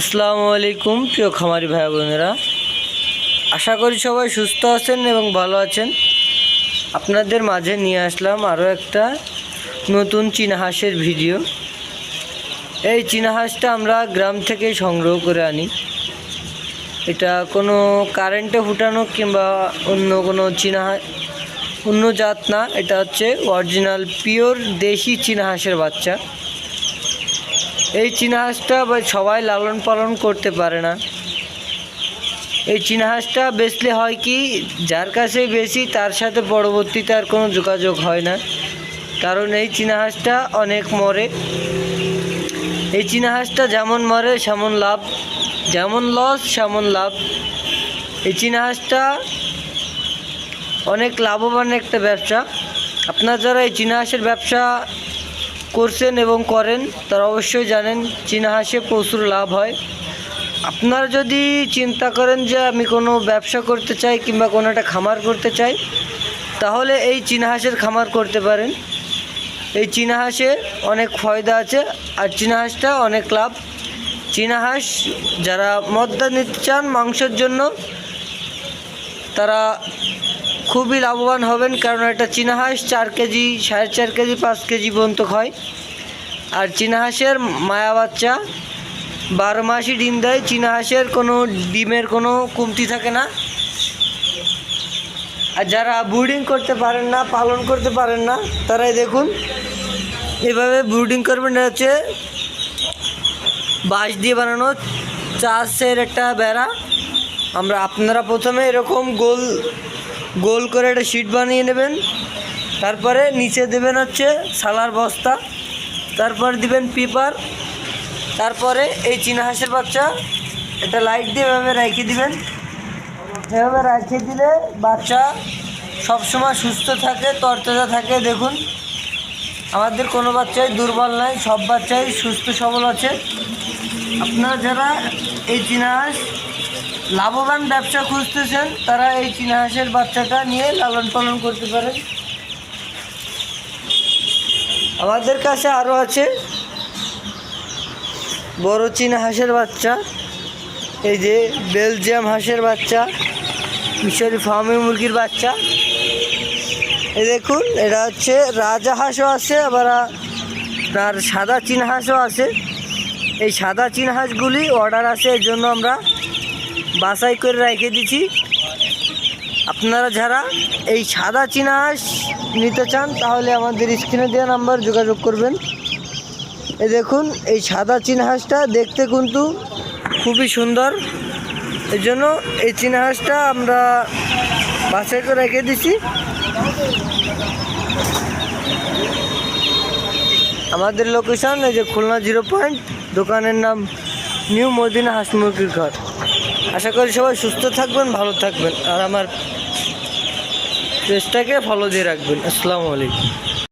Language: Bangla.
আসসালামু আলাইকুম, প্রিয় খামারি ভাই বোনেরা। আশা করি সবাই সুস্থ আছেন এবং ভালো আছেন। আপনাদের মাঝে নিয়ে আসলাম আরও একটা নতুন চীনা হাঁসের ভিডিও। এই চীনা হাঁসটা আমরা গ্রাম থেকে সংগ্রহ করে আনি। এটা কোনো কারেন্টে ফুটানো কিংবা অন্য কোনো চীনাহাঁস অন্য জাত না, এটা হচ্ছে অরিজিনাল পিওর দেশি চীনা হাঁসের বাচ্চা। এই চীনা হাঁসটা বা সবাই লালন পালন করতে পারে না। এই চীনা হাঁসটা বেচলে হয় কি, যার কাছে বেশি তার সাথে পরবর্তীতে আর কোনো যোগাযোগ হয় না। কারণ এই চীনা হাঁসটা অনেক মরে। এই চীনা হাঁসটা যেমন মরে, সেমন লাভ। যেমন লস, সেমন লাভ। এই চীনা হাঁসটা অনেক লাভবান একটা ব্যবসা। আপনার যারা এই চীনা হাঁসের ব্যবসা করছেন এবং করেন, তারা অবশ্যই জানেন চীনা হাঁসে প্রচুর লাভ হয়। আপনারা যদি চিন্তা করেন যে আমি কোনো ব্যবসা করতে চাই কিংবা কোনো একটা খামার করতে চাই, তাহলে এই চীনা হাঁসের খামার করতে পারেন। এই চীনা হাঁসে অনেক ফয়দা আছে আর চীনা হাঁসটা অনেক লাভ। চীনা হাঁস যারা মদ্যা নিতে চান মাংসের জন্য, তারা খুবই লাভবান হবেন কারণ একটা চীনা হাঁস, চার কেজি, সাড়ে চার কেজি, পাঁচ কেজি পর্যন্ত হয় আর চীনা হাঁসের মায়া বাচ্চা, বারো মাসই ডিম দেয়, চীনা হাঁসের কোনো ডিমের কোনো কমতি থাকে না। আর যারা ব্রুডিং করতে পারেন না, পালন করতে পারেন না, তারাই দেখুন, এভাবে ব্রুডিং করবেন, এটা হচ্ছে বাঁশ দিয়ে বানানো চাষের একটা বেড়া। আমরা আপনারা প্রথমে এরকম গোল গোল করে একটা শিট বানিয়ে নেবেন। তারপরে নিচে দেবেন হচ্ছে সালার বস্তা, তারপর দিবেন পেপার, তারপরে এই চীনা হাঁসের বাচ্চা, এটা লাইট দিয়ে এভাবে রেখে দিবেন। এভাবে রেখে দিলে বাচ্চা সবসময় সুস্থ থাকে, তরতাজা থাকে। দেখুন, আমাদের কোনো বাচ্চাই দুর্বল নাই, সব বাচ্চাই সুস্থ সবল আছে। আপনারা যারা এই চীনা হাঁস লাভবান ব্যবসা খুঁজতেছেন, তারা এই চীনা হাঁসের বাচ্চাটা নিয়ে লালন পালন করতে পারেন। আমাদের কাছে আরও আছে বড় চীনা হাঁসের বাচ্চা, এই যে বেলজিয়াম হাঁসের বাচ্চা, মিশরি ফার্মি মুরগির বাচ্চা। এই দেখুন, এটা হচ্ছে রাজা হাঁসও আছে, আবার তার সাদা চীনা হাঁসও আছে। এই সাদা চীনা হাঁসগুলি অর্ডার আছে, এর জন্য আমরা বাছাই করে রেখে দিছি। আপনারা যারা এই সাদা চীনা হাঁস নিতে চান, তাহলে আমাদের স্ক্রিনে দেওয়া নাম্বার যোগাযোগ করবেন। এই দেখুন, এই সাদা চীনা হাঁসটা দেখতে কিন্তু খুবই সুন্দর। এই জন্য এই চীনা হাঁসটা আমরা বাছাই করে রেখে দিছি। আমাদের লোকেশন এই যে খুলনা জিরো পয়েন্ট দোকানের নাম নিউ মদিনা হাঁস মুরগির ঘর। আশা করি সবাই সুস্থ থাকবেন, ভালো থাকবেন। আর আমার চেষ্টাকে ফলো দিয়ে রাখবেন। আসসালামু আলাইকুম।